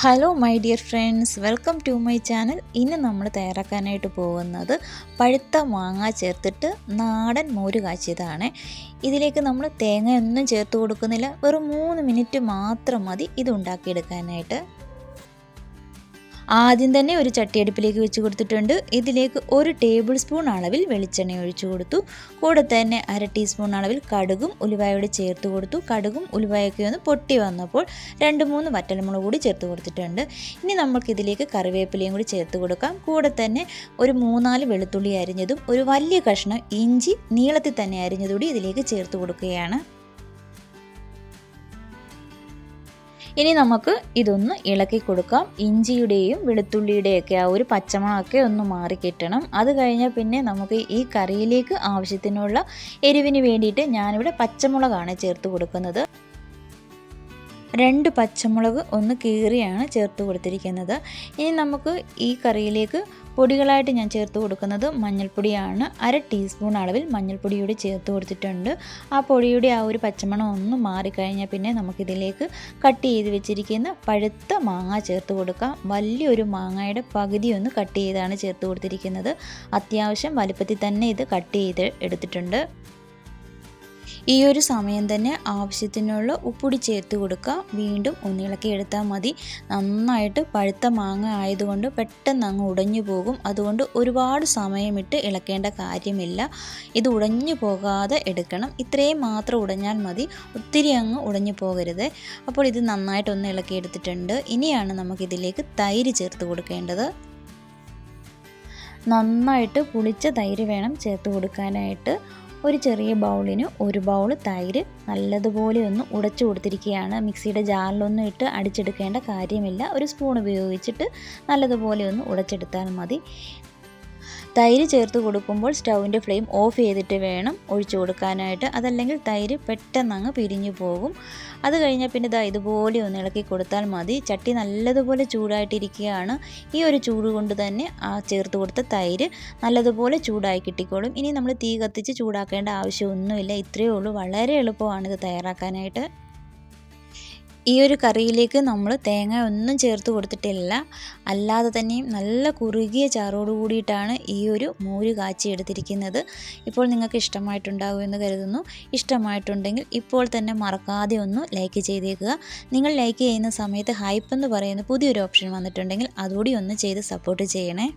Hello my dear friends welcome to my channel ഇന്ന് നമ്മൾ തയ്യാറാക്കാനായിട്ട് പോകുന്നത് പഴുത്ത മാങ്ങ ചേർത്തിട്ട് നാടൻ മോര് കാച്ചിയതാണ്. ഇതിലേക്ക് നമ്മൾ തേങ്ങയൊന്നും ചേർത്ത് കൊടുക്കുന്നില്ല. വെറും മൂന്ന് മിനിറ്റ് മാത്രം മതി ഇത് ഉണ്ടാക്കിയെടുക്കാനായിട്ട്. ആദ്യം തന്നെ ഒരു ചട്ടിയടുപ്പിലേക്ക് വെച്ച് കൊടുത്തിട്ടുണ്ട്. ഇതിലേക്ക് ഒരു ടേബിൾ സ്പൂൺ അളവിൽ വെളിച്ചെണ്ണ ഒഴിച്ചു കൊടുത്തു. കൂടെ തന്നെ അര ടീസ്പൂൺ അളവിൽ കടുകും ഉലുവായോട് ചേർത്ത് കൊടുത്തു. കടുകും ഉലുവായൊക്കെ ഒന്ന് പൊട്ടി വന്നപ്പോൾ രണ്ട് മൂന്ന് വറ്റൽമുളക് കൂടി ചേർത്ത് കൊടുത്തിട്ടുണ്ട്. ഇനി നമുക്ക് ഇതിലേക്ക് കറിവേപ്പിലയും കൂടി ചേർത്ത് കൊടുക്കാം. കൂടെ തന്നെ ഒരു മൂന്നാൽ വെളുത്തുള്ളി അരിഞ്ഞതും ഒരു വലിയ കഷ്ണം ഇഞ്ചി നീളത്തിൽ തന്നെ അരിഞ്ഞതുകൂടി ഇതിലേക്ക് ചേർത്ത് കൊടുക്കുകയാണ്. ഇനി നമുക്ക് ഇതൊന്ന് ഇളക്കി കൊടുക്കാം. ഇഞ്ചിയുടെയും വെളുത്തുള്ളിയുടെയൊക്കെ ആ ഒരു പച്ചമണമൊക്കെ ഒന്ന് മാറി കിട്ടണം. അത് കഴിഞ്ഞാൽ പിന്നെ നമുക്ക് ഈ കറിയിലേക്ക് ആവശ്യത്തിനുള്ള എരിവിന് വേണ്ടിയിട്ട് ഞാനിവിടെ പച്ചമുളകാണ് ചേർത്ത് കൊടുക്കുന്നത്. രണ്ട് പച്ചമുളക് ഒന്ന് കീറിയാണ് ചേർത്ത് കൊടുത്തിരിക്കുന്നത്. ഇനി നമുക്ക് ഈ കറിയിലേക്ക് പൊടികളായിട്ട് ഞാൻ ചേർത്ത് കൊടുക്കുന്നത് മഞ്ഞൾപ്പൊടിയാണ്. അര ടീസ്പൂൺ അളവിൽ മഞ്ഞൾപ്പൊടി കൂടി ചേർത്ത് കൊടുത്തിട്ടുണ്ട്. ആ പൊടിയുടെ ആ ഒരു പച്ചമണം ഒന്ന് മാറിക്കഴിഞ്ഞാൽ പിന്നെ നമുക്കിതിലേക്ക് കട്ട് ചെയ്ത് വെച്ചിരിക്കുന്ന പഴുത്ത മാങ്ങ ചേർത്ത് കൊടുക്കാം. വലിയൊരു മാങ്ങയുടെ പകുതി ഒന്ന് കട്ട് ചെയ്താണ് ചേർത്ത് കൊടുത്തിരിക്കുന്നത്. അത്യാവശ്യം വലുപ്പത്തിൽ തന്നെ ഇത് കട്ട് ചെയ്ത് എടുത്തിട്ടുണ്ട്. ഈ ഒരു സമയം തന്നെ ആവശ്യത്തിനുള്ള ഉപ്പുടി ചേർത്ത് കൊടുക്കുക. വീണ്ടും ഒന്നിളക്കി എടുത്താൽ മതി. നന്നായിട്ട് പഴുത്ത മാങ്ങ ആയതുകൊണ്ട് പെട്ടെന്ന് അങ്ങ് ഉടഞ്ഞു പോകും. അതുകൊണ്ട് ഒരുപാട് സമയമിട്ട് ഇളക്കേണ്ട കാര്യമില്ല. ഇത് ഉടഞ്ഞു പോകാതെ എടുക്കണം. ഇത്രയും മാത്രം ഉടഞ്ഞാൽ മതി. ഒത്തിരി അങ്ങ് ഉടഞ്ഞു പോകരുത്. അപ്പോൾ ഇത് നന്നായിട്ടൊന്ന് ഇളക്കിയെടുത്തിട്ടുണ്ട് ഇനിയാണ് നമുക്കിതിലേക്ക് തൈര് ചേർത്ത് കൊടുക്കേണ്ടത്. നന്നായിട്ട് പുളിച്ച തൈര് വേണം ചേർത്ത് കൊടുക്കാനായിട്ട്. ഒരു ചെറിയ ബൗളിന് ഒരു ബൗൾ തൈര് നല്ലതുപോലെ ഒന്ന് ഉടച്ചു കൊടുത്തിരിക്കുകയാണ്. മിക്സിയുടെ ജാറിലൊന്നും ഇട്ട് അടിച്ചെടുക്കേണ്ട കാര്യമില്ല. ഒരു സ്പൂൺ ഉപയോഗിച്ചിട്ട് നല്ലതുപോലെ ഒന്ന് ഉടച്ചെടുത്താൽ മതി. തൈര് ചേർത്ത് കൊടുക്കുമ്പോൾ സ്റ്റൗവിന്റെ ഫ്ലെയിം ഓഫ് ചെയ്തിട്ട് വേണം ഒഴിച്ചു കൊടുക്കാനായിട്ട്. അതല്ലെങ്കിൽ തൈര് പെട്ടെന്ന് അങ്ങ് പിരിഞ്ഞു പോകും. അത് കഴിഞ്ഞാൽ പിന്നെ ഇതാ ഇതുപോലെ ഒന്ന് ഇളക്കി കൊടുത്താൽ മതി. ചട്ടി നല്ലതുപോലെ ചൂടായിട്ടിരിക്കുകയാണ്. ഈ ഒരു ചൂട് കൊണ്ട് തന്നെ ആ ചേർത്ത് കൊടുത്ത തൈര് നല്ലതുപോലെ ചൂടായി കിട്ടിക്കോളും. ഇനി നമ്മൾ തീ കത്തിച്ച് ചൂടാക്കേണ്ട ആവശ്യമൊന്നുമില്ല. ഇത്രയേ ഉള്ളൂ. വളരെ എളുപ്പമാണ് ഇത് തയ്യാറാക്കാനായിട്ട്. ഈ ഒരു കറിയിലേക്ക് നമ്മൾ തേങ്ങ ഒന്നും ചേർത്ത് കൊടുത്തിട്ടില്ല. അല്ലാതെ തന്നെയും നല്ല കുറുകിയ ചാറോട് കൂടിയിട്ടാണ് ഈ ഒരു മോര് കാച്ചി എടുത്തിരിക്കുന്നത്. ഇപ്പോൾ നിങ്ങൾക്ക് ഇഷ്ടമായിട്ടുണ്ടാകും എന്ന് കരുതുന്നു. ഇഷ്ടമായിട്ടുണ്ടെങ്കിൽ ഇപ്പോൾ തന്നെ മറക്കാതെ ഒന്ന് ലൈക്ക് ചെയ്തേക്കുക. നിങ്ങൾ ലൈക്ക് ചെയ്യുന്ന സമയത്ത് ഹൈപ്പ് എന്ന് പറയുന്ന പുതിയൊരു ഓപ്ഷൻ വന്നിട്ടുണ്ടെങ്കിൽ അതുകൂടി ഒന്ന് ചെയ്ത് സപ്പോർട്ട് ചെയ്യണേ.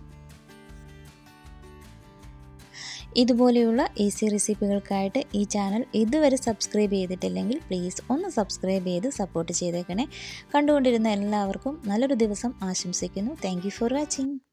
ഇതുപോലെയുള്ള ഈസി റെസിപ്പികൾക്കായിട്ട് ഈ ചാനൽ ഇതുവരെ സബ്സ്ക്രൈബ് ചെയ്തിട്ടില്ലെങ്കിൽ പ്ലീസ് ഒന്ന് സബ്സ്ക്രൈബ് ചെയ്ത് സപ്പോർട്ട് ചെയ്തേക്കണേ. കണ്ടുകൊണ്ടിരുന്ന എല്ലാവർക്കും നല്ലൊരു ദിവസം ആശംസിക്കുന്നു. Thank for watching